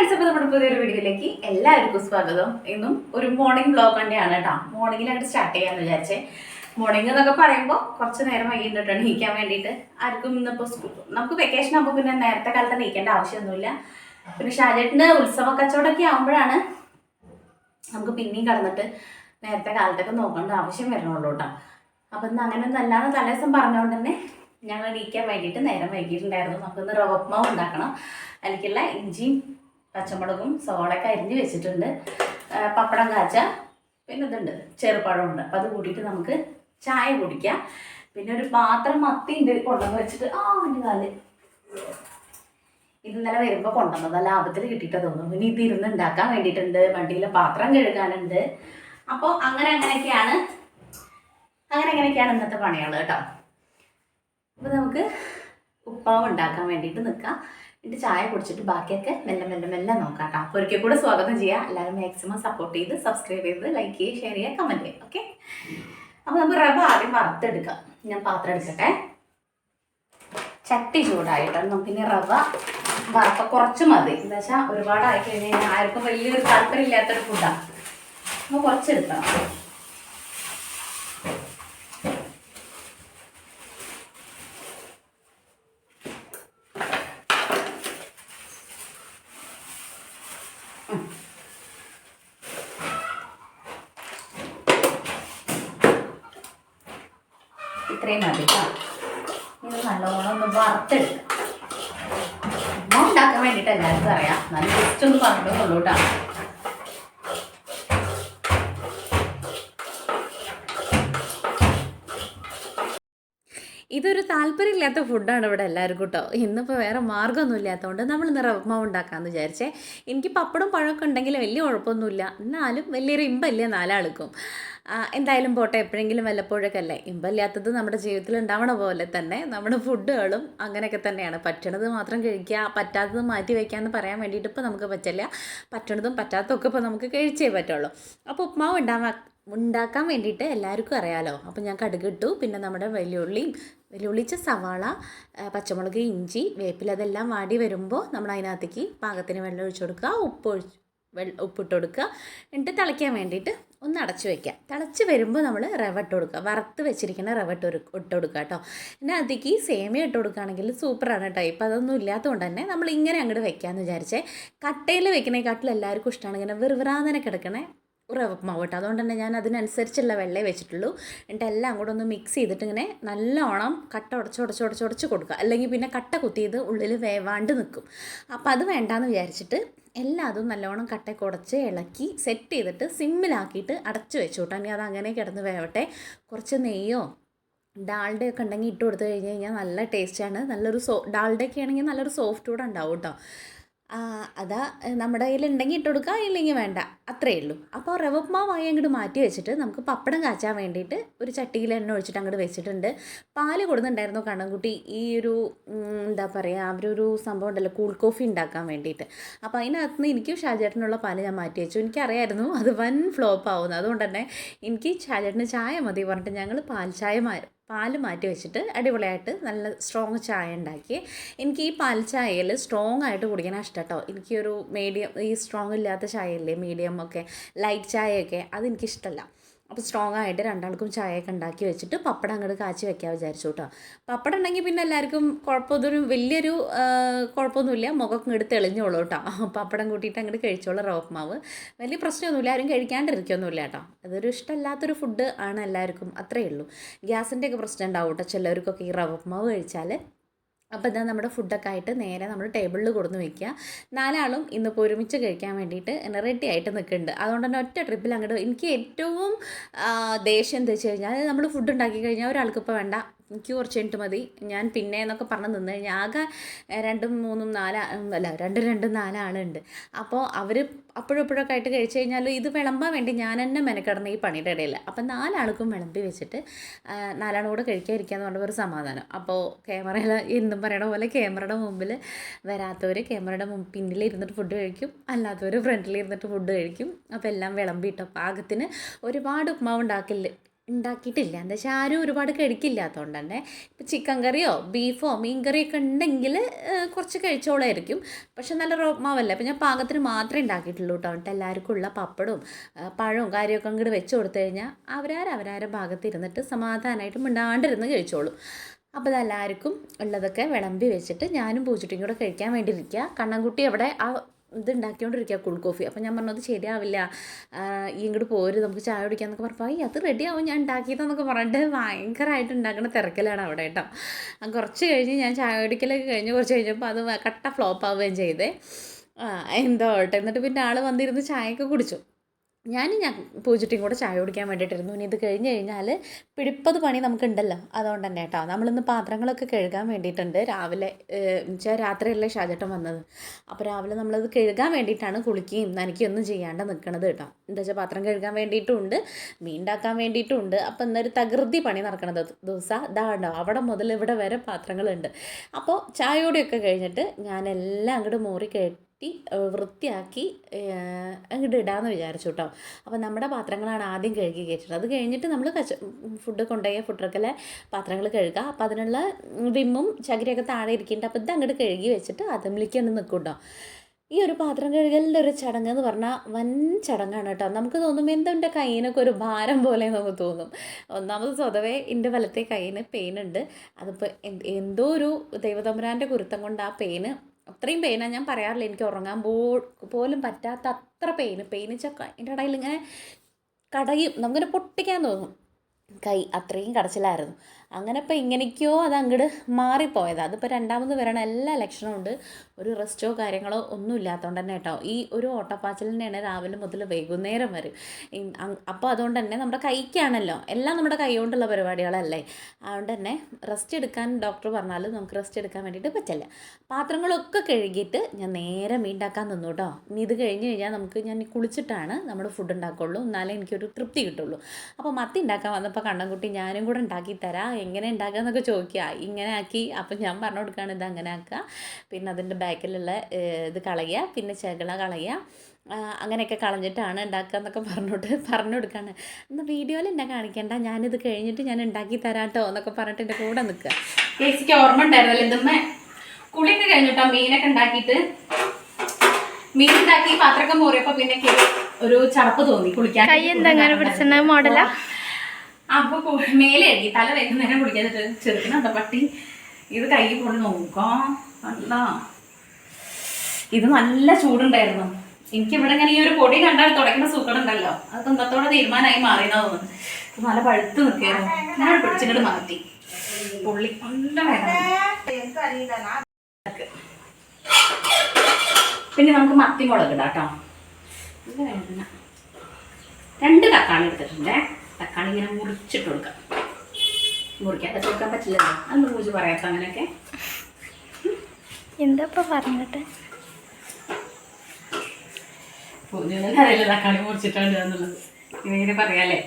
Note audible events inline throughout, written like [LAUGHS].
നമ്മുടെ പുതിയൊരു വീഡിയോയിലേക്ക് എല്ലാവർക്കും സ്വാഗതം. ഇന്നും ഒരു മോർണിംഗ് ബ്ലോഗ് തന്നെയാണ് കേട്ടോ. മോർണിംഗിൽ അങ്ങോട്ട് സ്റ്റാർട്ട് ചെയ്യാന്ന് വിചാരിച്ചേ. മോർണിംഗ് എന്നൊക്കെ പറയുമ്പോൾ കുറച്ച് നേരം വൈകിട്ടുണ്ട് എണീക്കാൻ വേണ്ടിയിട്ട് ആർക്കും ഇന്നിപ്പോൾ സ്കൂൾ നമുക്ക് വെക്കേഷൻ ആകുമ്പോൾ പിന്നെ നേരത്തെ കാലത്ത് എണീക്കേണ്ട ആവശ്യമൊന്നുമില്ല. പിന്നെ ഷാജേട്ടിന് ഉത്സവ കച്ചവടമൊക്കെ ആകുമ്പോഴാണ് നമുക്ക് പിന്നെയും കടന്നിട്ട് നേരത്തെ കാലത്തൊക്കെ നോക്കേണ്ട ആവശ്യം വരണുള്ളൂ കേട്ടോ. അപ്പം ഇന്ന് അങ്ങനെ നല്ലാന്ന് തലേദിവസം പറഞ്ഞുകൊണ്ട് തന്നെ ഞങ്ങൾ എണീക്കാൻ വേണ്ടിയിട്ട് നേരം വൈകിയിട്ടുണ്ടായിരുന്നു. നമുക്കിന്ന് റവപ്മാവ് ഉണ്ടാക്കണം. അതിലേക്കുള്ള ഇഞ്ചിയും പച്ചമുളകും സവാളയൊക്കെ അരിഞ്ഞ് വെച്ചിട്ടുണ്ട്. പപ്പടം കാച്ച പിന്നെ ഇതുണ്ട് ചെറുപഴമുണ്ട്. അപ്പം അത് കൂടിയിട്ട് നമുക്ക് ചായ കുടിക്കാം. പിന്നെ ഒരു പാത്രം മത്തി ഉണ്ട് കൊണ്ടുവന്ന് വെച്ചിട്ട് ആ എന്റെ കാൽ. ഇത് ഇന്നലെ വരുമ്പോൾ കൊണ്ടുവന്നത്. ലാഭത്തിൽ കിട്ടിയിട്ട് തോന്നുന്നു. ഇനി ഇത് ഇരുന്ന് ഉണ്ടാക്കാൻ വേണ്ടിയിട്ടുണ്ട്. വണ്ടിയിലെ പാത്രം കഴുകാനുണ്ട്. അപ്പോൾ അങ്ങനെ അങ്ങനെയൊക്കെയാണ്. അങ്ങനെ അങ്ങനെയൊക്കെയാണ് ഇന്നത്തെ പണികൾ കേട്ടോ. അപ്പോൾ നമുക്ക് ഉപ്പാവ് ഉണ്ടാക്കാൻ വേണ്ടിയിട്ട് നിൽക്കാം എന്നിട്ട് ചായ കുടിച്ചിട്ട് ബാക്കിയൊക്കെ മെല്ലെ മെല്ലെ മെല്ലെ നോക്കാം കേട്ടോ ഒരിക്കൽ കൂടെ സ്വാഗതം ചെയ്യാം. എല്ലാവരും മാക്സിമം സപ്പോർട്ട് ചെയ്ത് സബ്സ്ക്രൈബ് ചെയ്ത് ലൈക്ക് ചെയ്യുക ഷെയർ ചെയ്യുക കമന്റ് ചെയ്യുക. ഓക്കെ അപ്പോൾ നമുക്ക് റവ ആദ്യം വറുത്തെടുക്കാം. ഞാൻ പാത്രം എടുക്കട്ടെ. ചട്ടി ചൂടായിട്ട് നമുക്കിനി റവ വറുത്ത കുറച്ച് മതി. എന്താ വെച്ചാൽ ഒരുപാട് ആയി കഴിഞ്ഞ് കഴിഞ്ഞാൽ ആർക്കും വലിയൊരു താല്പര്യം ഇല്ലാത്തൊരു ഫുഡാണ് അപ്പോൾ കുറച്ചെടുക്കണം. ഇത്രയും മതി ഇത് നല്ലോണം ഒന്ന് വറുത്തെടുക്കാം. ഉമ്മ ഉണ്ടാക്കാൻ വേണ്ടിയിട്ട് എല്ലാവർക്കും അറിയാം. നല്ല ജസ്റ്റ് ഒന്ന് പറഞ്ഞിട്ടുള്ളൂ കേട്ടോ താല്പര്യമില്ലാത്ത ഫുഡാണ് ഇവിടെ എല്ലാവർക്കും കേട്ടോ ഇന്നിപ്പോൾ വേറെ മാർഗമൊന്നും ഇല്ലാത്തതുകൊണ്ട് നമ്മൾ ഇന്ന് റവ്മാവ് ഉണ്ടാക്കാമെന്ന് വിചാരിച്ചേ. എനിക്ക് പപ്പടം പഴമൊക്കെ ഉണ്ടെങ്കിൽ വലിയ കുഴപ്പമൊന്നുമില്ല. എന്നാലും വലിയൊരു ഇമ്പല്ലേ നാലാൾക്കും. എന്തായാലും പോട്ടെ എപ്പോഴെങ്കിലും വല്ലപ്പോഴൊക്കെ അല്ലേ? ഇമ്പല്ലാത്തത് നമ്മുടെ ജീവിതത്തിൽ ഉണ്ടാവണ പോലെ തന്നെ നമ്മുടെ ഫുഡുകളും അങ്ങനെയൊക്കെ തന്നെയാണ്. പറ്റണത് മാത്രം കഴിക്കുക പറ്റാത്തത് മാറ്റി വയ്ക്കാമെന്ന് പറയാൻ വേണ്ടിയിട്ട് ഇപ്പോൾ നമുക്ക് പറ്റില്ല. പറ്റണതും പറ്റാത്തതൊക്കെ ഇപ്പോൾ നമുക്ക് കഴിച്ചേ പറ്റുള്ളൂ. അപ്പോൾ ഉപ്മാവ് ഉണ്ടാവാ ഉണ്ടാക്കാൻ വേണ്ടിയിട്ട് എല്ലാവർക്കും അറിയാമല്ലോ അപ്പോൾ ഞാൻ കടുക് ഇട്ടു. പിന്നെ നമ്മുടെ വലിയ വെല്ലുള്ളിയും വെല്ലുള്ളിച്ച സവാള പച്ചമുളക് ഇഞ്ചി വേപ്പില അതെല്ലാം വാടി വരുമ്പോൾ നമ്മൾ അതിനകത്തേക്ക് പാകത്തിന് വെള്ളം ഒഴിച്ചു കൊടുക്കുക. ഉപ്പ് ഒഴിച്ച് വെള്ള ഉപ്പിട്ട് കൊടുക്കുക. എന്നിട്ട് തിളയ്ക്കാൻ വേണ്ടിയിട്ട് ഒന്ന് അടച്ചു വയ്ക്കുക. തിളച്ച് വരുമ്പോൾ നമ്മൾ റവ ഇട്ട് കൊടുക്കുക. വറുത്ത് വെച്ചിരിക്കുന്ന റവ ഇട്ട് ഒരു- ഇട്ട് കൊടുക്കുക കേട്ടോ. പിന്നെ അതിലേക്ക് സേമിയ ഇട്ട് കൊടുക്കുകയാണെങ്കിൽ സൂപ്പറാണ് കേട്ടോ. ഇപ്പം അതൊന്നും ഇല്ലാത്തതുകൊണ്ട് തന്നെ നമ്മൾ ഇങ്ങനെ അങ്ങോട്ട് വെക്കാമെന്ന് വിചാരിച്ചേ. കട്ടയിൽ വെക്കണേക്കാട്ടിൽ എല്ലാവർക്കും ഇഷ്ടമാണ്. ഇങ്ങനെ വെറുവിറാന്നനെ കിടക്കണേ. റവമാവ് കേട്ടോ അതുകൊണ്ട് തന്നെ ഞാൻ അതിനനുസരിച്ചുള്ള വെള്ളേ വെച്ചിട്ടുള്ളൂ. എന്നിട്ട് എല്ലാം കൂടെ ഒന്ന് മിക്സ് ചെയ്തിട്ട് ഇങ്ങനെ നല്ലോണം കട്ട ഉടച്ച് ഉടച്ച് ഉടച്ച് ഉടച്ച് കൊടുക്കുക. അല്ലെങ്കിൽ പിന്നെ കട്ട കുത്തിയത് ഉള്ളിൽ വേവാണ്ട് നിൽക്കും അപ്പോൾ അത് വേണ്ടാന്ന് വിചാരിച്ചിട്ട് എല്ലാതും നല്ലോണം കട്ടയ്ക്ക് ഉടച്ച് ഇളക്കി സെറ്റ് ചെയ്തിട്ട് സിമ്മിലാക്കിയിട്ട് അടച്ച് വെച്ചു കേട്ടോ. അത് അങ്ങനെ കിടന്ന് വേവട്ടെ. കുറച്ച് നെയ്യോ ഡാൾഡയൊക്കെ ഉണ്ടെങ്കിൽ ഇട്ട് കൊടുത്തു കഴിഞ്ഞ് കഴിഞ്ഞാൽ നല്ല ടേസ്റ്റാണ് നല്ലൊരു സോ ഡാൾഡയൊക്കെ ആണെങ്കിൽ നല്ലൊരു സോഫ്റ്റ് കൂടെ ഉണ്ടാവും കേട്ടോ. അതാ നമ്മുടെ കയ്യിൽ ഉണ്ടെങ്കിൽ ഇട്ട് കൊടുക്കുക ഇല്ലെങ്കിൽ വേണ്ട. അത്രയേ ഉള്ളൂ. അപ്പോൾ റവപ്മാവായി അങ്ങോട്ട് മാറ്റി വെച്ചിട്ട് നമുക്ക് പപ്പടം കാച്ചാൻ വേണ്ടിയിട്ട് ഒരു ചട്ടിയിൽ എണ്ണ ഒഴിച്ചിട്ട് അങ്ങോട്ട് വെച്ചിട്ടുണ്ട്. പാൽ കൊടുക്കുന്നുണ്ടായിരുന്നു കണ്ണൻകുട്ടി. ഈ ഒരു എന്താ പറയുക അവരൊരു സംഭവം ഉണ്ടല്ലോ കൂൾ കോഫി ഉണ്ടാക്കാൻ വേണ്ടിയിട്ട്. അപ്പോൾ അതിനകത്ത് നിന്ന് എനിക്കും ഷാജേട്ടനുള്ള പാൽ ഞാൻ മാറ്റി വെച്ചു. എനിക്കറിയായിരുന്നു അത് വൻ ഫ്ലോപ്പ് ആവുന്നു. അതുകൊണ്ട് തന്നെ എനിക്ക് ഷാജേട്ടന് ചായ മതി പറഞ്ഞിട്ട് ഞങ്ങൾ പാൽ ചായ പാൽ മാറ്റി വെച്ചിട്ട് അടിപൊളിയായിട്ട് നല്ല സ്ട്രോങ് ചായ ഉണ്ടാക്കി. എനിക്ക് ഈ പാൽ ചായയിൽ സ്ട്രോങ് ആയിട്ട് കുടിക്കാൻ ഇഷ്ടം കേട്ടോ എനിക്കൊരു മീഡിയം ഈ സ്ട്രോങ് ഇല്ലാത്ത ചായയില്ലേ മീഡിയം ഒക്കെ ലൈറ്റ് ചായയൊക്കെ അതെനിക്കിഷ്ടമല്ല അപ്പോൾ സ്ട്രോങ് ആയിട്ട് രണ്ടാൾക്കും ചായയൊക്കെ ഉണ്ടാക്കി വെച്ചിട്ട് പപ്പടം അങ്ങോട്ട് കാച്ചി വെക്കാൻ വിചാരിച്ചു കേട്ടോ പപ്പടം ഉണ്ടെങ്കിൽ പിന്നെ എല്ലാവർക്കും കുഴപ്പമൊന്നും വലിയൊരു കുഴപ്പമൊന്നുമില്ല മുഖം ഇങ്ങോട്ട് തെളിഞ്ഞോളൂ കേട്ടോ പപ്പടം കൂട്ടിയിട്ട് അങ്ങോട്ട് കഴിച്ചോളൂ റോപ്പ്മാവ് വലിയ പ്രശ്നമൊന്നുമില്ല. ആരും കഴിക്കാണ്ടിരിക്കൊന്നുമില്ല കേട്ടോ അതൊരു ഇഷ്ടമല്ലാത്തൊരു ഫുഡ് ആണ് എല്ലാവർക്കും. അത്രയേ ഉള്ളൂ. ഗ്യാസിന്റെയൊക്കെ പ്രശ്നം ഉണ്ടാവും കേട്ടോ ചിലവർക്കൊക്കെ ഈ റവപ്പ്മാവ് കഴിച്ചാൽ അപ്പോൾ ഇതാ നമ്മുടെ ഫുഡൊക്കെ ആയിട്ട് നേരെ നമ്മൾ ടേബിളിൽ കൊടുന്ന് വെക്കുക നാലാളും ഇന്നിപ്പോൾ ഒരുമിച്ച് കഴിക്കാൻ വേണ്ടിയിട്ട് എന്നെ റെഡി ആയിട്ട് നിൽക്കുന്നുണ്ട് അതുകൊണ്ട് തന്നെ ഒറ്റ ട്രിപ്പിൽ അങ്ങോട്ട് എനിക്ക് ഏറ്റവും ദേഷ്യം എന്താ വെച്ച് കഴിഞ്ഞാൽ നമ്മൾ ഫുഡ് ഉണ്ടാക്കി കഴിഞ്ഞാൽ ഒരാൾക്ക് ഇപ്പോൾ വേണ്ട. എനിക്ക് കുറച്ച് കഴിഞ്ഞിട്ട് മതി. ഞാൻ പിന്നെ എന്നൊക്കെ പറഞ്ഞ് നിന്ന് കഴിഞ്ഞാൽ ആകെ രണ്ടും മൂന്നും നാല് അല്ല രണ്ടും രണ്ടും നാലാളുണ്ട്. അപ്പോൾ അവർ അപ്പോഴും ഇപ്പോഴൊക്കെ ആയിട്ട് കഴിച്ചു കഴിഞ്ഞാൽ ഇത് വിളമ്പാൻ വേണ്ടി ഞാൻ തന്നെ മെനക്കിടന്ന് ഈ പണിയുടെ ഇടയിൽ അപ്പം നാലാൾക്കും വിളമ്പി വെച്ചിട്ട് നാലാളും കൂടെ കഴിക്കാതിരിക്കാന്ന് പറഞ്ഞ ഒരു സമാധാനം. അപ്പോൾ ക്യാമറയിൽ എന്തും പറയണ പോലെ ക്യാമറയുടെ മുമ്പിൽ വരാത്തവർ ക്യാമറയുടെ പിന്നിൽ ഇരുന്നിട്ട് ഫുഡ് കഴിക്കും. അല്ലാത്തവർ ഫ്രണ്ടിൽ ഇരുന്നിട്ട് ഫുഡ് കഴിക്കും. അപ്പോൾ എല്ലാം വിളമ്പിയിട്ട് പാകത്തിന് ഒരുപാട് ഉപ്മാവ് ഉണ്ടാക്കില്ല ഉണ്ടാക്കിയിട്ടില്ല. എന്താ വെച്ചാൽ ആരും ഒരുപാട് കഴിക്കില്ലാത്തതുകൊണ്ട് തന്നെ ഇപ്പം ചിക്കൻ കറിയോ ബീഫോ മീൻ കറിയൊക്കെ ഉണ്ടെങ്കിൽ കുറച്ച് കഴിച്ചോളായിരിക്കും. പക്ഷെ നല്ല റോമാവല്ലേ അപ്പം ഞാൻ പാകത്തിന് മാത്രമേ ഉണ്ടാക്കിയിട്ടുള്ളൂ കേട്ടോ എന്നിട്ട് എല്ലാവർക്കും ഉള്ള പപ്പടവും പഴവും കാര്യമൊക്കെ അങ്ങോട്ട് വെച്ച് കൊടുത്തു കഴിഞ്ഞാൽ അവരാർ അവരാരെ ഭാഗത്ത് ഇരുന്നിട്ട് സമാധാനമായിട്ട് മിണ്ടാണ്ടിരുന്ന് കഴിച്ചോളും. അപ്പോൾ ഇതെല്ലാവർക്കും ഉള്ളതൊക്കെ വിളമ്പി വെച്ചിട്ട് ഞാനും പൂച്ചട്ടിയും കൂടെ കഴിക്കാൻ വേണ്ടി ഇരിക്കുക കണ്ണൻകുട്ടി അവിടെ ആ ഇത് ഉണ്ടാക്കിക്കൊണ്ടിരിക്കുക കൂൾ കോഫി അപ്പോൾ ഞാൻ പറഞ്ഞത് ശരിയാവില്ല. ഈ ഇങ്ങോട്ട് പോര് നമുക്ക് ചായ കുടിക്കാമെന്നൊക്കെ പറഞ്ഞപ്പോൾ അയ്യ അത് റെഡിയാവും ഞാൻ ഉണ്ടാക്കിയതെന്നൊക്കെ പറഞ്ഞിട്ട് ഭയങ്കരമായിട്ട് ഉണ്ടാക്കുന്ന തിരക്കിലാണ് അവിടെ കേട്ടോ. കുറച്ച് കഴിഞ്ഞ് ഞാൻ ചായ കുടിക്കലൊക്കെ കഴിഞ്ഞ് കുറച്ച് കഴിഞ്ഞപ്പോൾ അത് കട്ട ഫ്ലോപ്പ് ആവുകയും ചെയ്തേ. എന്തോ ആവട്ടെ. എന്നിട്ട് പിന്നെ ആൾ വന്നിരുന്ന് ചായയൊക്കെ കുടിച്ചു. ഞാനും ഞാൻ പൂജിട്ടിയും കൂടെ ചായ കുടിക്കാൻ വേണ്ടിയിട്ടിരുന്നു ഇനി ഇത് കഴിഞ്ഞ് കഴിഞ്ഞാൽ പിടിപ്പത് പണി നമുക്കുണ്ടല്ലോ. അതുകൊണ്ട് തന്നെ കേട്ടോ. നമ്മളിന്ന് പാത്രങ്ങളൊക്കെ കഴുകാൻ വേണ്ടിയിട്ടുണ്ട്. രാവിലെ വെച്ചാൽ രാത്രിയല്ലേ ഷാജട്ടൻ വന്നത്. അപ്പോൾ രാവിലെ നമ്മളത് കഴുകാൻ വേണ്ടിയിട്ടാണ് കുളിക്കുകയും നനയ്ക്കൊന്നും ചെയ്യാണ്ട് നിൽക്കണത് കേട്ടോ. എന്താ വെച്ചാൽ പാത്രം കഴുകാൻ വേണ്ടിയിട്ടുമുണ്ട് മീണ്ടാക്കാൻ വേണ്ടിയിട്ടുമുണ്ട് അപ്പോൾ എന്നൊരു തകൃതി പണി നടക്കണത് ദിവസം. ഇതാ ഉണ്ടോ അവിടെ മുതൽ ഇവിടെ വരെ പാത്രങ്ങളുണ്ട്. അപ്പോൾ ചായയോടെയൊക്കെ കഴിഞ്ഞിട്ട് ഞാൻ എല്ലാം അങ്ങോട്ട് മോറി കെട്ടി ഏഹ് വൃത്തിയാക്കി അങ്ങോട്ട് ഇടാമെന്ന് വിചാരിച്ചു കേട്ടോ അപ്പോൾ നമ്മുടെ പാത്രങ്ങളാണ് ആദ്യം കഴുകി കയറ്റുന്നത്. അത് കഴിഞ്ഞിട്ട് നമ്മൾ കച്ച ഫുഡ് കൊണ്ടുപോയ ഫുഡ് ട്രക്കിലെ പാത്രങ്ങൾ കഴുകുക അപ്പോൾ അതിനുള്ള വിമ്മും ചകിരിയൊക്കെ താഴെ ഇരിക്കുന്നുണ്ട് അപ്പോൾ ഇത് അങ്ങോട്ട് കഴുകി വെച്ചിട്ട് അതിലേക്ക് തന്നെ നിൽക്കും കേട്ടോ ഈ ഒരു പാത്രം കഴുകലിന്റെ ഒരു ചടങ്ങ് എന്ന് പറഞ്ഞാൽ വൻ ചടങ്ങാണ് കേട്ടോ നമുക്ക് തോന്നും എന്തോ എന്റെ കയ്യിനൊക്കെ ഒരു ഭാരം പോലെ നമുക്ക് തോന്നും. ഒന്നാമത് സ്വതവേ എന്റെ വലത്തെ കയ്യിന് പെയിൻ ഉണ്ട്. അതിപ്പോൾ എന്തോ ഒരു ദൈവതമ്പുരാന്റെ കുരുത്തം കൊണ്ട് ആ പെയിന് അത്രയും പെയിനാണ് ഞാൻ പറയാറില്ല എനിക്ക് ഉറങ്ങാൻ പോ പോലും പറ്റാത്ത അത്ര പെയിന് പെയിന് ചക്ക എന്റെ ഇടയിൽ ഇങ്ങനെ കടയും നമുക്കിങ്ങനെ പൊട്ടിക്കാൻ തോന്നും. കൈ അത്രയും കടച്ചിലായിരുന്നു. അങ്ങനെ ഇപ്പോൾ ഇങ്ങനെയൊക്കെയോ അത് അങ്ങോട്ട് മാറിപ്പോയത്. അതിപ്പോൾ രണ്ടാമത് വരണ എല്ലാ ലക്ഷണവും ഉണ്ട്. ഒരു റെസ്റ്റോ കാര്യങ്ങളോ ഒന്നും ഇല്ലാത്തതുകൊണ്ട് തന്നെ കേട്ടോ. ഈ ഒരു ഓട്ടപ്പാച്ചിൽ തന്നെയാണ് രാവിലെ മുതൽ വൈകുന്നേരം വരെ. അപ്പോൾ അതുകൊണ്ട് തന്നെ നമ്മുടെ കൈക്കാണല്ലോ. എല്ലാം നമ്മുടെ കൈ കൊണ്ടുള്ള പരിപാടികളല്ലേ. അതുകൊണ്ട് തന്നെ റെസ്റ്റ് എടുക്കാൻ ഡോക്ടർ പറഞ്ഞാലും നമുക്ക് റെസ്റ്റ് എടുക്കാൻ വേണ്ടിയിട്ട് പറ്റില്ല. പാത്രങ്ങളൊക്കെ കഴുകിയിട്ട് ഞാൻ നേരെ മീണ്ടാക്കാൻ നിന്നു കേട്ടോ. ഇനി ഇത് കഴിഞ്ഞ് കഴിഞ്ഞാൽ നമുക്ക് ഞാൻ കുളിച്ചിട്ടാണ് നമ്മൾ ഫുഡ് ഉണ്ടാക്കുള്ളൂ. എന്നാലേ എനിക്കൊരു തൃപ്തി കിട്ടുള്ളൂ. അപ്പോൾ മത്തി ഉണ്ടാക്കാൻ വന്നപ്പോൾ കണ്ണൻകുട്ടി ഞാനും കൂടെ ഉണ്ടാക്കി തരാം എങ്ങനെ ഉണ്ടാക്കുക എന്നൊക്കെ ചോദിക്കുക. ഇങ്ങനെ ആക്കി. അപ്പം ഞാൻ പറഞ്ഞു കൊടുക്കുകയാണ് ഇത് അങ്ങനെ ആക്കുക. പിന്നെ അതിന്റെ ബാക്കിലുള്ള ഇത് കളയുക. പിന്നെ ചെകള കളയുക. അങ്ങനെയൊക്കെ കളഞ്ഞിട്ടാണ് ഉണ്ടാക്കുക എന്നൊക്കെ പറഞ്ഞിട്ട് [LAUGHS] പറഞ്ഞു കൊടുക്കുകയാണ്. എന്നാൽ വീഡിയോയിൽ എന്നെ കാണിക്കണ്ട. ഞാനിത് കഴിഞ്ഞിട്ട് ഞാൻ ഉണ്ടാക്കി തരാട്ടോ എന്നൊക്കെ പറഞ്ഞിട്ട് എന്റെ കൂടെ നിൽക്കുക. ചേച്ചിക്ക് ഓർമ്മ ഉണ്ടായിരുന്നല്ലോ ഇതുമ്മേ. കുളിയൊക്കെ കഴിഞ്ഞിട്ടോ? മീനൊക്കെ ഉണ്ടാക്കിയിട്ട്. മീൻ ഉണ്ടാക്കി പാത്രമൊക്കെ മോറിയപ്പോൾ പിന്നെ ഒരു ചടപ്പ് തോന്നി കുളിക്കാൻ. കൈ എന്താ അങ്ങനെ പിടിച്ചിട്ടുണ്ട മോഡലാ? അപ്പൊ മേലെ എഴുതി തല വൈകുന്നേരം ചെറുക്കണം ചെറുക്കനുണ്ടോ പട്ടി? ഇത് കൈ കൊണ്ട് നോക്കാം അല്ല ഇത് നല്ല ചൂടുണ്ടായിരുന്നു. എനിക്ക് ഇവിടെ ഇങ്ങനെ ഈ ഒരു പൊടി കണ്ടാൽ തുടക്കുന്ന സൂക്കടുണ്ടല്ലോ. അത് തുമ്പത്തോടെ തീരുമാനമായി മാറിയെന്നാ തോന്നുന്നു നല്ല പഴുത്ത് നിൽക്കായിരുന്നു ഞാൻ പിടിച്ചിട്ട് മാറ്റി. പുള്ളി പിന്നെ നമുക്ക് മത്തിമുളക് ഇടാം കേട്ടോ. രണ്ട് തക്കാളി എടുത്തിട്ടുണ്ട്. തക്കാളി ഇങ്ങനെ മുറിച്ചിട്ട് കൊടുക്കാം. മുറിക്കാതെ കൊടുക്കാൻ പറ്റില്ലല്ലോ. അന്ന് പൂജ പറയാത്ത അങ്ങനെയൊക്കെ? എന്താ ഇപ്പൊ പറഞ്ഞിട്ട്? പൂജയൊന്നും അറിയില്ല തക്കാളി മുറിച്ചിട്ടുണ്ട് എന്നുള്ളത് ഇങ്ങനെ പറയാല്ലേ?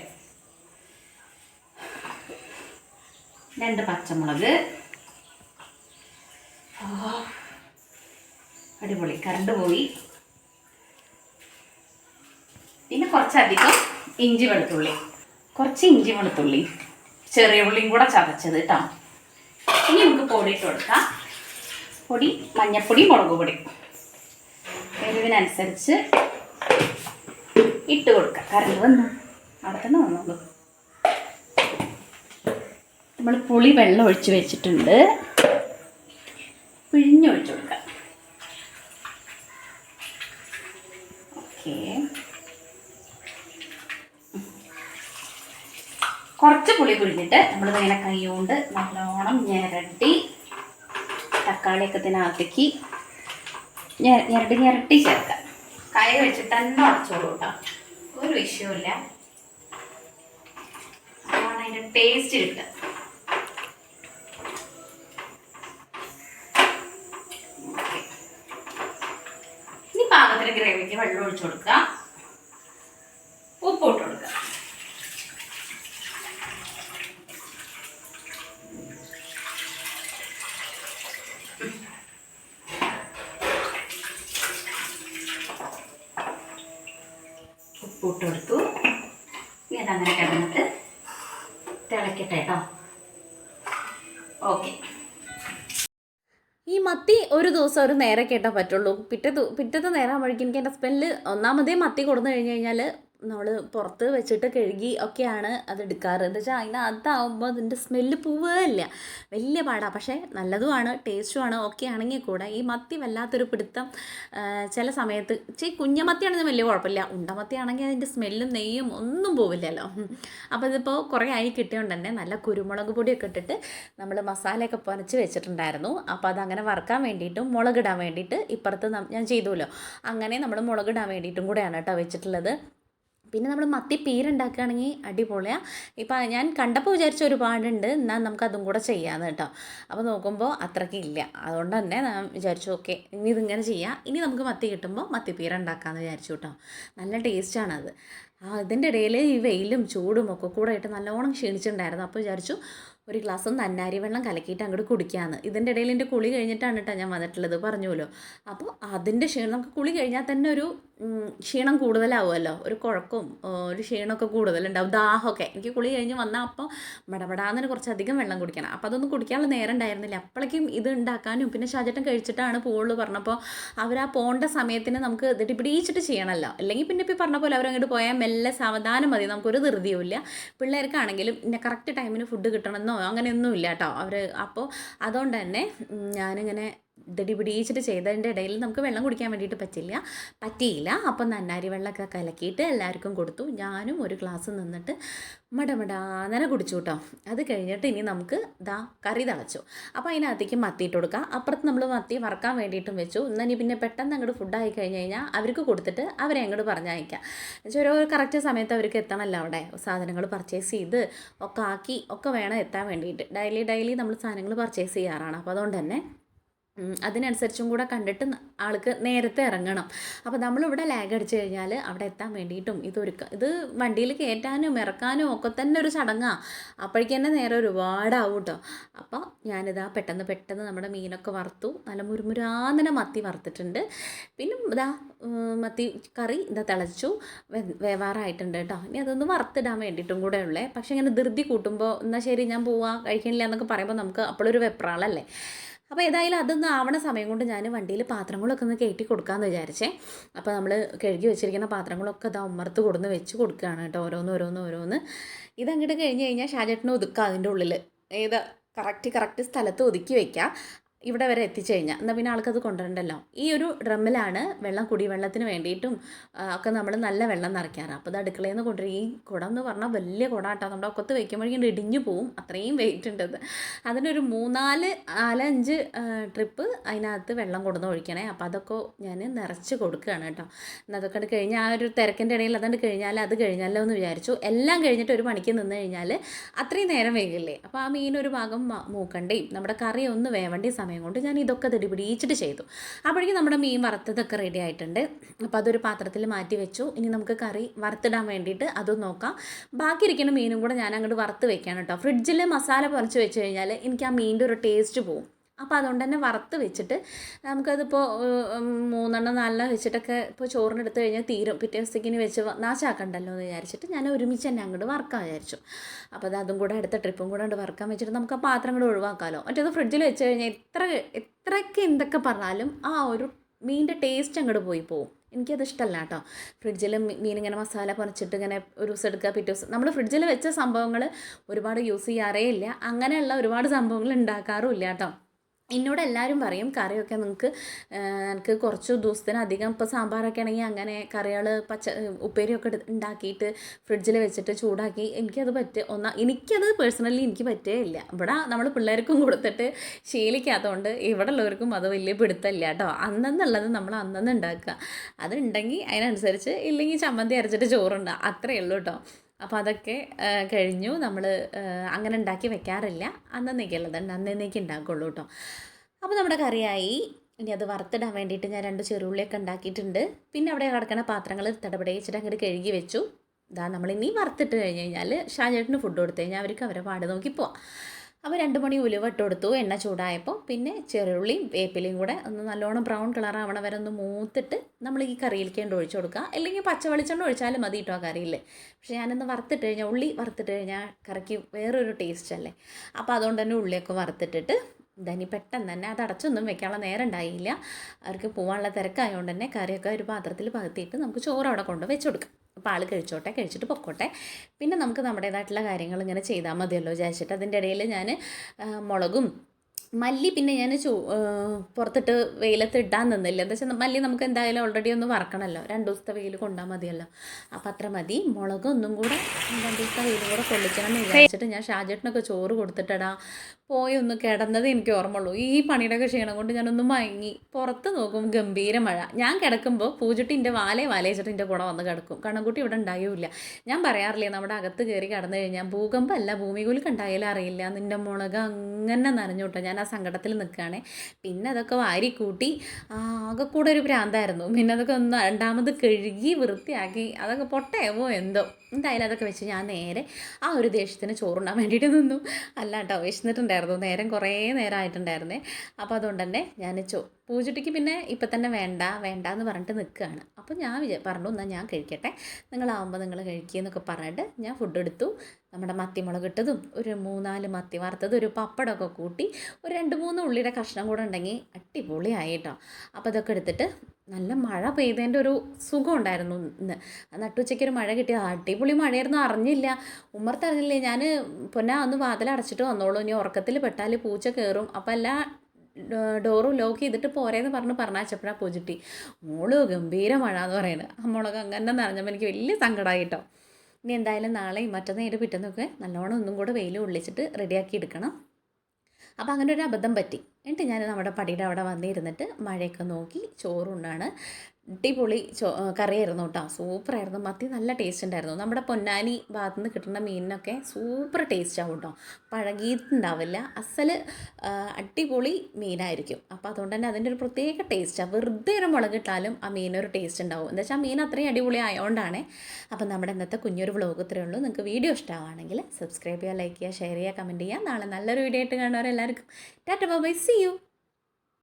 രണ്ട് പച്ചമുളക്. അടിപൊളി. കറണ്ട് പോയി. പിന്നെ കുറച്ചധികം ഇഞ്ചി വെളുത്തുള്ളി. കുറച്ച് ഇഞ്ചി വെളുത്തുള്ളി ചെറിയ ഉള്ളിയും കൂടെ ചതച്ചത് കേട്ടോ ഇനി നമുക്ക് പൊടി ഇട്ട് കൊടുക്കാം. പൊടി മഞ്ഞപ്പൊടി മുളക് പൊടി. എരിവിനനുസരിച്ച് ഇട്ട് കൊടുക്കാം. കറണ്ട് വന്നു. അവിടെ തന്നെ വന്നോളൂ. നമ്മൾ പുളി വെള്ളം ഒഴിച്ച് വെച്ചിട്ടുണ്ട്. പിഴിഞ്ഞൊഴിച്ച് കൊടുക്കാം ഓക്കേ പുളി പിഴിഞ്ഞിട്ട് നമ്മൾ ഇങ്ങനെ കൈ കൊണ്ട് നല്ലോണം ഞെരട്ടി തക്കാളിയൊക്കെ ഇതിനകത്തേക്ക് ഞെ- ഞെരട്ടി ചേർക്കാം. കൈ വെച്ചിട്ട് തന്നെ ഉടച്ചോളൂ കേട്ടോ ഒരു വിഷയമില്ല അതാണ് അതിന്റെ ടേസ്റ്റ് കിട്ടുക. ഇനി പാകത്തിന് ഗ്രേവിക്ക് വെള്ളം ഒഴിച്ചു കൊടുക്കുക. ഉപ്പ് ഇട്ട് കൊടുക്കുക ഉപ്പ് ഇട്ട് കൊടുത്തു ഇനി അതങ്ങനെ കിടന്നിട്ട് തിളക്കട്ടെ കേട്ടോ ഓക്കെ. ഈ മത്തി ഒരു ദിവസം ഒരു നേരെ കേട്ടാൽ പറ്റുള്ളൂ. പിറ്റേ പിറ്റത്തെ നേരം ആകുമ്പോഴേക്കും എനിക്ക് എന്റെ സ്മെല്ല് ഒന്നാമതേ മത്തി കൊടുന്നു കഴിഞ്ഞ് കഴിഞ്ഞാൽ നമ്മൾ പുറത്ത് വെച്ചിട്ട് കഴുകി ഒക്കെയാണ് അത് എടുക്കാറ്. എന്താ വെച്ചാൽ അതിന് അതാവുമ്പോൾ അതിന്റെ സ്മെല്ല് പോവുകയല്ല വലിയ പാടാണ് പക്ഷേ നല്ലതുമാണ് ടേസ്റ്റുമാണ് ഒക്കെ ആണെങ്കിൽ കൂടെ. ഈ മത്തി വല്ലാത്തൊരു പിടുത്തം ചില സമയത്ത് ചേ കുഞ്ഞമത്തിയാണെങ്കിൽ വലിയ കുഴപ്പമില്ല. ഉണ്ടമത്തി ആണെങ്കിൽ അതിന്റെ സ്മെല്ലും നെയ്യും ഒന്നും പോവില്ലല്ലോ. അപ്പോൾ ഇതിപ്പോൾ കുറേ ആയി കിട്ടിയതുകൊണ്ട് തന്നെ നല്ല കുരുമുളക് പൊടിയൊക്കെ ഇട്ടിട്ട് നമ്മൾ മസാലയൊക്കെ പൊനച്ച് വെച്ചിട്ടുണ്ടായിരുന്നു. അപ്പോൾ അതങ്ങനെ വറുക്കാൻ വേണ്ടിയിട്ടും മുളകിടാൻ വേണ്ടിയിട്ട് ഇപ്പുറത്ത് ഞാൻ ചെയ്തുല്ലോ. അങ്ങനെ നമ്മൾ മുളകിടാൻ വേണ്ടിയിട്ടും കൂടെയാണ് കേട്ടോ വെച്ചിട്ടുള്ളത്. പിന്നെ നമ്മൾ മത്തി പീരുണ്ടാക്കുകയാണെങ്കിൽ അടിപൊളിയാണ് ഇപ്പം ഞാൻ കണ്ടപ്പോൾ വിചാരിച്ച ഒരുപാടുണ്ട് എന്നാൽ നമുക്ക് അതും കൂടെ ചെയ്യാമെന്ന് കേട്ടോ. അപ്പോൾ നോക്കുമ്പോൾ അത്രയ്ക്ക് ഇല്ല. അതുകൊണ്ട് തന്നെ ഞാൻ വിചാരിച്ചു ഓക്കെ ഇനി ഇതിങ്ങനെ ചെയ്യാം. ഇനി നമുക്ക് മത്തി കിട്ടുമ്പോൾ മത്തി പീര ഉണ്ടാക്കാമെന്ന് വിചാരിച്ചു കേട്ടോ. നല്ല ടേസ്റ്റാണത് ആ ഇതിന്റെ ഇടയിൽ ഈ വെയിലും ചൂടും ഒക്കെ കൂടെ ആയിട്ട് നല്ലോണം ക്ഷീണിച്ചിട്ടുണ്ടായിരുന്നു. അപ്പോൾ വിചാരിച്ചു ഒരു ഗ്ലാസ് നന്നാരി വെള്ളം കലക്കിയിട്ട് അങ്ങോട്ട് കുടിക്കാമെന്ന് ഇതിന്റെ ഇടയിൽ എന്റെ കുളി കഴിഞ്ഞിട്ടാണ് കേട്ടോ ഞാൻ വന്നിട്ടുള്ളത് പറഞ്ഞുവല്ലോ. അപ്പോൾ അതിന്റെ ക്ഷീണം നമുക്ക് കുളി കഴിഞ്ഞാൽ തന്നെ ഒരു ക്ഷീണം കൂടുതലാവുമല്ലോ. ഒരു കുഴക്കവും ഒരു ക്ഷീണമൊക്കെ കൂടുതലുണ്ടാവും ദാഹമൊക്കെ. എനിക്ക് കുളി കഴിഞ്ഞ് വന്നാൽ അപ്പോൾ മടപടാന്നിന് കുറച്ചധികം വെള്ളം കുടിക്കണം. അപ്പോൾ അതൊന്നും കുടിക്കാനുള്ള നേരം ഉണ്ടായിരുന്നില്ല. അപ്പോഴേക്കും ഇത് ഉണ്ടാക്കാനും പിന്നെ ശാചട്ടം കഴിച്ചിട്ടാണ് പോവുള്ളൂ പറഞ്ഞപ്പോൾ അവർ ആ പോകേണ്ട സമയത്തിന് നമുക്ക് ഇതിട്ട് പിടിച്ചിട്ട് ചെയ്യണമല്ലോ അല്ലെങ്കിൽ പിന്നെ ഇപ്പോൾ പറഞ്ഞ പോലെ അവരങ്ങോട്ട് പോയാൽ മെല്ലെ സാവധാനം മതി. നമുക്കൊരു ധൃതിയുമില്ല. പിള്ളേർക്കാണെങ്കിലും ഇന്ന കറക്റ്റ് ടൈമിന് ഫുഡ് കിട്ടണമെന്നോ അങ്ങനെയൊന്നും ഇല്ല കേട്ടോ. അവർ അപ്പോൾ അതുകൊണ്ട് തന്നെ ഞാനിങ്ങനെ ഇതടി പിടിച്ചിട്ട് ചെയ്തതിന്റെ ഇടയിൽ നമുക്ക് വെള്ളം കുടിക്കാൻ വേണ്ടിയിട്ട് പറ്റില്ല. പറ്റിയില്ല. അപ്പം നന്നാരി വെള്ളമൊക്കെ കലക്കിയിട്ട് എല്ലാവർക്കും കൊടുത്തു. ഞാനും ഒരു ഗ്ലാസ് നിന്നിട്ട് മടമടാന്നനെ കുടിച്ചു കേട്ടോ. അത് കഴിഞ്ഞിട്ട് ഇനി നമുക്ക് ദാ കറി തിളച്ചു. അപ്പോൾ അതിനകത്തേക്ക് മത്തിയിട്ട് കൊടുക്കാം. അപ്പുറത്ത് നമ്മൾ മത്തി വറക്കാൻ വേണ്ടിയിട്ടും വെച്ചു. എന്നാൽ ഇനി പിന്നെ പെട്ടെന്ന് അങ്ങോട്ട് ഫുഡ് ആയി കഴിഞ്ഞ് കഴിഞ്ഞാൽ അവർക്ക് കൊടുത്തിട്ട് അവരെ അങ്ങോട്ട് പറഞ്ഞയക്കാം. എന്നുവെച്ചാൽ ഒരു കറക്റ്റ് സമയത്ത് അവർക്ക് എത്തണമല്ലോ അവിടെ. സാധനങ്ങൾ പർച്ചേസ് ചെയ്ത് ഒക്കെ ആക്കി ഒക്കെ വേണം എത്താൻ വേണ്ടിയിട്ട്. ഡെയിലി ഡെയിലി നമ്മൾ സാധനങ്ങൾ പർച്ചേസ് ചെയ്യാറാണ്. അപ്പോൾ അതുകൊണ്ട് തന്നെ അതിനനുസരിച്ചും കൂടെ കണ്ടിട്ട് ആൾക്ക് നേരത്തെ ഇറങ്ങണം. അപ്പോൾ നമ്മളിവിടെ ലാഗ് അടിച്ചു കഴിഞ്ഞാൽ അവിടെ എത്താൻ വേണ്ടിയിട്ടും ഇതൊരുക്ക ഇത് വണ്ടിയിൽ കയറ്റാനും ഇറക്കാനും ഒക്കെ തന്നെ ഒരു ചടങ്ങാണ് അപ്പോഴേക്ക് തന്നെ നേരെ ഒരുപാടാവും കേട്ടോ അപ്പോൾ ഞാനിതാ പെട്ടെന്ന് പെട്ടെന്ന് നമ്മുടെ മീനൊക്കെ വറുത്തു. നല്ല മുരുമുരാന്നിനെ മത്തി വറുത്തിട്ടുണ്ട്. പിന്നെ ഇതാ മത്തി കറി ഇതാ തിളച്ചു. വേവാറായിട്ടുണ്ട് കേട്ടോ ഇനി അതൊന്ന് വറുത്തിടാൻ വേണ്ടിയിട്ടും കൂടെ ഉള്ളേ. പക്ഷേ ഇങ്ങനെ ധൃതി കൂട്ടുമ്പോൾ എന്നാൽ ശരി ഞാൻ പോവാം കഴിക്കണില്ല എന്നൊക്കെ പറയുമ്പോൾ നമുക്ക് അപ്പോഴൊരു വെപ്രാളല്ലേ. അപ്പോൾ ഏതായാലും അതൊന്ന് ആവണ സമയം കൊണ്ട് ഞാൻ വണ്ടിയിൽ പാത്രങ്ങളൊക്കെ ഒന്ന് കയറ്റി കൊടുക്കാമെന്ന് വിചാരിച്ചേ. അപ്പോൾ നമ്മൾ കഴുകി വെച്ചിരിക്കുന്ന പാത്രങ്ങളൊക്കെ ഇതാ ഉമ്മർത്ത് കൊടുന്ന് വെച്ച് കൊടുക്കുകയാണ് കേട്ടോ ഓരോന്ന് ഓരോന്ന് ഓരോന്ന്. ഇതങ്ങോട്ട് കഴിഞ്ഞ് കഴിഞ്ഞാൽ ഷാജേട്ടന് ഒതുക്കുക അതിന്റെ ഉള്ളിൽ ഏത് കറക്റ്റ് കറക്റ്റ് സ്ഥലത്ത് ഒതുക്കി വെക്കുക ഇവിടെ വരെ എത്തിച്ചു കഴിഞ്ഞാൽ എന്നാൽ പിന്നെ ആൾക്കത് കൊണ്ടുവരണ്ടല്ലോ. ഈ ഒരു ഡ്രമ്മിലാണ് വെള്ളം കുടിവെള്ളത്തിന് വേണ്ടിയിട്ടും ഒക്കെ നമ്മൾ നല്ല വെള്ളം നിറയ്ക്കാറ്. അപ്പോൾ ഇത് അടുക്കളയിൽ നിന്ന് കൊണ്ടുവരും. ഈ കുടം എന്ന് പറഞ്ഞാൽ വലിയ കുടമാട്ടോ നമ്മുടെ ഒക്കത്ത് വയ്ക്കുമ്പോഴേക്കും ഇടിഞ്ഞു പോവും. അത്രയും വെയിറ്റ് ഉണ്ടത് അത്. അതിനൊരു മൂന്നാൽ നാലഞ്ച് ട്രിപ്പ് അതിനകത്ത് വെള്ളം കൊടുന്ന് ഒഴിക്കണേ. അപ്പോൾ അതൊക്കെ ഞാൻ നിറച്ച് കൊടുക്കുകയാണ് കേട്ടോ. അതൊക്കെ കഴിഞ്ഞ് ആ ഒരു തിരക്കിന്റെ ഇടയിൽ അതുകൊണ്ട് കഴിഞ്ഞാൽ അത് കഴിഞ്ഞല്ലോ എന്ന് വിചാരിച്ചു. എല്ലാം കഴിഞ്ഞിട്ട് ഒരു മണിക്ക് നിന്ന് കഴിഞ്ഞാൽ അത്രയും നേരം വേകില്ലേ? അപ്പോൾ ആ മീൻ ഒരു ഭാഗം മൂക്കണ്ടേയും നമ്മുടെ കറി ഒന്ന് വേവേണ്ട സമയം. കൊണ്ട് ഞാൻ ഇതൊക്കെ തിടി പിടിച്ചിട്ട് ചെയ്തു. അപ്പോഴേക്കും നമ്മുടെ മീൻ വറുത്തതൊക്കെ റെഡി ആയിട്ടുണ്ട്. അപ്പോൾ അതൊരു പാത്രത്തിൽ മാറ്റി വെച്ചു. ഇനി നമുക്ക് കറി വറുത്തിടാൻ വേണ്ടിയിട്ട് അതും നോക്കാം. ബാക്കി ഇരിക്കുന്ന മീനും കൂടെ ഞാൻ അങ്ങോട്ട് വറുത്ത് വെക്കാണ് കേട്ടോ. ഫ്രിഡ്ജിൽ മസാല പറിച്ച് വെച്ച് കഴിഞ്ഞാൽ എനിക്ക് ആ മീനിന്റെ ഒരു ടേസ്റ്റ് പോവും. അപ്പോൾ അതുകൊണ്ട് തന്നെ വറുത്ത് വെച്ചിട്ട് നമുക്കതിപ്പോൾ മൂന്നെണ്ണം നാലെണ്ണം വെച്ചിട്ടൊക്കെ ഇപ്പോൾ ചോറിനെടുത്ത് കഴിഞ്ഞാൽ തീരും. പിറ്റേ ദിവസത്തേക്ക് ഇനി വെച്ച് നാശാക്കണ്ടല്ലോ എന്ന് വിചാരിച്ചിട്ട് ഞാൻ ഒരുമിച്ച് തന്നെ അങ്ങോട്ട് വറുക്കാൻ വിചാരിച്ചു. അപ്പോൾ അത് അതും കൂടെ അടുത്ത ട്രിപ്പും കൂടെ ഉണ്ട് വറുക്കാൻ വെച്ചിട്ട് നമുക്ക് ആ പാത്രം കൂടെ ഒഴിവാക്കാമല്ലോ മറ്റേത് ഫ്രിഡ്ജിൽ വെച്ച് കഴിഞ്ഞാൽ എത്ര എത്രയൊക്കെ എന്തൊക്കെ പറഞ്ഞാലും ആ ഒരു മീനിന്റെ ടേസ്റ്റ് അങ്ങോട്ട് പോയി പോവും. എനിക്കത് ഇഷ്ടമല്ല കേട്ടോ. ഫ്രിഡ്ജിൽ മീൻ ഇങ്ങനെ മസാല പൊനച്ചിട്ട് ഇങ്ങനെ ഒരു ദിവസം എടുക്കുക പിറ്റേ ദിവസം. നമ്മൾ ഫ്രിഡ്ജിൽ വെച്ച സംഭവങ്ങൾ ഒരുപാട് യൂസ് ചെയ്യാറേ ഇല്ല. അങ്ങനെയുള്ള ഒരുപാട് സംഭവങ്ങൾ ഉണ്ടാക്കാറുമില്ല കേട്ടോ. എന്നോട് എല്ലാവരും പറയും കറിയൊക്കെ നിങ്ങൾക്ക് എനിക്ക് കുറച്ച് ദിവസത്തിനധികം ഇപ്പോൾ സാമ്പാറൊക്കെ ആണെങ്കിൽ അങ്ങനെ കറികൾ പച്ച ഉപ്പേരിയൊക്കെ ഉണ്ടാക്കിയിട്ട് ഫ്രിഡ്ജിൽ വെച്ചിട്ട് ചൂടാക്കി എനിക്കത് പറ്റുക ഒന്നാ എനിക്കത് പേഴ്സണലി എനിക്ക് പറ്റേ ഇല്ല. ഇവിടെ നമ്മൾ പിള്ളേർക്കും കൊടുത്തിട്ട് ശീലിക്കാത്തതുകൊണ്ട് ഇവിടെ ഉള്ളവർക്കും അത് വലിയ പിടുത്തമില്ല കേട്ടോ അന്നെന്നുള്ളത് നമ്മൾ അന്നന്ന് ഉണ്ടാക്കുക അതുണ്ടെങ്കിൽ അതിനനുസരിച്ച് ഇല്ലെങ്കിൽ ചമ്മന്തി അരച്ചിട്ട് ചോറുണ്ടാകുക അത്രയേ ഉള്ളൂ കേട്ടോ അപ്പോൾ അതൊക്കെ കഴിഞ്ഞു. നമ്മൾ അങ്ങനെ ഉണ്ടാക്കി വെക്കാറില്ല. അന്നേക്കുള്ളത് അന്നേക്ക് ഉണ്ടാക്കുള്ളൂ കേട്ടോ അപ്പോൾ നമ്മുടെ കറിയായി. ഇനി അത് വറുത്തിടാൻ വേണ്ടിയിട്ട് ഞാൻ രണ്ട് ചെറുള്ളിയൊക്കെ ഉണ്ടാക്കിയിട്ടുണ്ട് പിന്നെ അവിടെ കിടക്കണ പാത്രങ്ങൾ തടപടയിച്ചിട്ട് അങ്ങോട്ട് കഴുകി വെച്ചു. ഇതാ നമ്മൾ ഇനി വറുത്തിട്ട് കഴിഞ്ഞ് കഴിഞ്ഞാൽ ഷാജേട്ടിന് ഫുഡ് കൊടുത്തു കഴിഞ്ഞാൽ അവർക്ക് അവരെ പാട് നോക്കി പോവാം. അപ്പോൾ രണ്ട് മണി ഉലുവ ഇട്ട് കൊടുത്തു. എണ്ണ ചൂടായപ്പോൾ പിന്നെ ചെറുള്ളിയും വേപ്പിലയും കൂടെ ഒന്ന് നല്ലോണം ബ്രൗൺ കളർ ആവണ വരെ ഒന്ന് മൂത്തിട്ട് നമ്മൾ ഈ കറിയിലേക്ക് കൊണ്ട് ഒഴിച്ചു കൊടുക്കുക. അല്ലെങ്കിൽ പച്ച വെളിച്ചെണ്ണ ഒഴിച്ചാലും മതി കേട്ടോ ആ കറിയിൽ. പക്ഷേ ഞാനൊന്ന് വറുത്തിട്ട് കഴിഞ്ഞാൽ ഉള്ളി വറുത്തിട്ട് കഴിഞ്ഞാൽ കറിക്ക് വേറൊരു ടേസ്റ്റ് അല്ലേ? അപ്പോൾ അതുകൊണ്ട് തന്നെ ഉള്ളിയൊക്കെ വറുത്തിട്ടിട്ട് ധനി പെട്ടെന്ന് തന്നെ അത് അടച്ചൊന്നും വെക്കാനുള്ള നേരം ഉണ്ടായില്ല. അവർക്ക് പോകാനുള്ള തിരക്കായതുകൊണ്ട് തന്നെ കറിയൊക്കെ ഒരു പാത്രത്തിൽ പകർത്തിയിട്ട് നമുക്ക് ചോറ് അവിടെ കൊണ്ട് കൊടുക്കാം. അപ്പോൾ ആൾ കഴിച്ചോട്ടെ കഴിച്ചിട്ട് പൊക്കോട്ടെ. പിന്നെ നമുക്ക് നമ്മുടേതായിട്ടുള്ള കാര്യങ്ങൾ ഇങ്ങനെ ചെയ്താൽ മതിയല്ലോ വിചാരിച്ചിട്ട്. അതിന്റെ ഇടയിൽ ഞാൻ മുളകും മല്ലി പിന്നെ ഞാൻ ചൂ പുറത്തിട്ട് വെയിലത്ത് ഇടാൻ നിന്നില്ല. എന്താ വെച്ചാൽ മല്ലി നമുക്ക് എന്തായാലും ഓൾറെഡി ഒന്ന് വറക്കണമല്ലോ രണ്ട് ദിവസത്തെ വെയിൽ കൊണ്ടാൽ മതിയല്ലോ. അപ്പം അത്ര മതി. മുളക് ഒന്നും കൂടെ രണ്ട് ദിവസത്തെ വെയിൽ കൂടെ കൊള്ളിക്കണം എന്ന് വിചാരിച്ചിട്ട് ഞാൻ ഷാജേട്ടനൊക്കെ ചോറ് കൊടുത്തിട്ടടാ പോയി ഒന്ന് കിടന്നത് എനിക്ക് ഓർമ്മയുള്ളൂ. ഈ പണിയുടെയൊക്കെ ക്ഷീണം കൊണ്ട് ഞാനൊന്ന് മയങ്ങി പുറത്ത് നോക്കും ഗംഭീര മഴ. ഞാൻ കിടക്കുമ്പോൾ പൂജുട്ടി എന്റെ വാലേ വാലേച്ചിട്ട് എന്റെ കൂടെ വന്ന് കിടക്കും. കണ്ണൻകുട്ടി ഇവിടെ ഉണ്ടായില്ല. ഞാൻ പറയാറില്ലേ നമ്മുടെ അകത്ത് കയറി കടന്നു കഴിഞ്ഞാൽ ഭൂകമ്പമല്ല ഭൂമികുലുക്കം ഉണ്ടായാലും അറിയില്ല. നിന്റെ മുളക് അങ്ങനെ നനഞ്ഞു കേട്ടോ ഞാൻ ആ സങ്കടത്തിൽ നിൽക്കുകയാണേ. പിന്നെ അതൊക്കെ വാരി കൂട്ടി ആകെ കൂടെ ഒരു ഭ്രാന്തായിരുന്നു. പിന്നെ അതൊക്കെ ഒന്ന് രണ്ടാമത് കഴുകി വൃത്തിയാക്കി അതൊക്കെ പൊട്ടയാവോ എന്തോ. എന്തായാലും അതൊക്കെ വെച്ച് ഞാൻ നേരെ ആ ഒരു ദേഷ്യത്തിന് ചോറുണ്ടാൻ വേണ്ടിയിട്ട് നിന്നു. അല്ല കേട്ടോ വിശന്നിട്ടുണ്ടായിരുന്നു. നേരം കുറേ നേരം ആയിട്ടുണ്ടായിരുന്നേ അപ്പോൾ അതുകൊണ്ട് തന്നെ ഞാൻ ചോ പൂജുട്ടിക്ക് പിന്നെ ഇപ്പം തന്നെ വേണ്ട വേണ്ട എന്ന് പറഞ്ഞിട്ട് നിൽക്കുകയാണ്. അപ്പോൾ ഞാൻ പറഞ്ഞു എന്നാൽ ഞാൻ കഴിക്കട്ടെ. നിങ്ങളാവുമ്പോൾ നിങ്ങൾ കഴിക്കുക എന്നൊക്കെ പറഞ്ഞിട്ട് ഞാൻ ഫുഡ് എടുത്തു. നമ്മുടെ മത്തിമുളക് ഇട്ടതും ഒരു മൂന്നാൽ മത്തി വറുത്തതും ഒരു പപ്പടമൊക്കെ കൂട്ടി ഒരു രണ്ട് മൂന്ന് ഉള്ളിയുടെ കഷ്ണം കൂടെ ഉണ്ടെങ്കിൽ അടിപൊളിയായി കേട്ടോ അപ്പോൾ അതൊക്കെ എടുത്തിട്ട് നല്ല മഴ പെയ്തതിന്റെ ഒരു സുഖം ഉണ്ടായിരുന്നു ഇന്ന്. നട്ടുച്ചയ്ക്ക് ഒരു മഴ കിട്ടിയ അടിപൊളി മഴയായിരുന്നു. അറിഞ്ഞില്ല. ഉമ്മർത്തറിഞ്ഞില്ലേ? ഞാൻ പൊന്നാ ഒന്ന് വാതിൽ അടച്ചിട്ട് വന്നോളൂ. ഇനി ഉറക്കത്തിൽ പെട്ടാൽ പൂച്ച കയറും അപ്പോൾ എല്ലാ ഡോറും ലോക്ക് ചെയ്തിട്ട് പോരേന്ന് പറഞ്ഞ് പറഞ്ഞാച്ചപ്പോഴാണ് പൂജിട്ടി മോൾ ഗംഭീര മഴ എന്ന് പറയുന്നത്. ആ മുളക് അങ്ങനെ നിറഞ്ഞപ്പോൾ എനിക്ക് വലിയ സങ്കടമായി കേട്ടോ ഇനി എന്തായാലും നാളെയും മറ്റന്നേരം പിറ്റന്നൊക്കെ നല്ലോണം ഒന്നും കൂടെ വെയിൽ ഉള്ളിച്ചിട്ട് റെഡിയാക്കി എടുക്കണം. അപ്പോൾ അങ്ങനെ ഒരു അബദ്ധം പറ്റി. എന്നിട്ട് ഞാൻ നമ്മുടെ പടിയുടെ അവിടെ വന്നിരുന്നിട്ട് മഴയൊക്കെ നോക്കി ചോറുണ്ടാണ് അടിപൊളി ചോ കറിയായിരുന്നു കേട്ടോ. സൂപ്പറായിരുന്നു. മത്തി നല്ല ടേസ്റ്റ് ഉണ്ടായിരുന്നു. നമ്മുടെ പൊന്നാനി ഭാഗത്തു നിന്ന് കിട്ടുന്ന മീനിനൊക്കെ സൂപ്പർ ടേസ്റ്റ് ആവും കേട്ടോ. പഴകിയിട്ടുണ്ടാവില്ല. അസൽ അടിപൊളി മീനായിരിക്കും. അപ്പോൾ അതുകൊണ്ട് തന്നെ അതിന്റെ ഒരു പ്രത്യേക ടേസ്റ്റാണ് വെറുതെ ഒരു മുളകിട്ടാലും ആ മീനൊരു ടേസ്റ്റ് ഉണ്ടാവും. എന്താ വെച്ചാൽ മീൻ അത്രയും അടിപൊളി ആയതുകൊണ്ടാണ് അപ്പം നമ്മുടെ ഇന്നത്തെ കുഞ്ഞൊരു വ്ളോഗ് ഇത്രയേ ഉള്ളൂ. നിങ്ങൾക്ക് വീഡിയോ ഇഷ്ടമാണെങ്കിൽ സബ്സ്ക്രൈബ് ചെയ്യുക ലൈക്ക് ചെയ്യുക ഷെയർ ചെയ്യുക കമന്റ് ചെയ്യുക. നാളെ നല്ലൊരു വീഡിയോ ആയിട്ട് കാണുന്നവരെല്ലാവർക്കും. Tata bye see you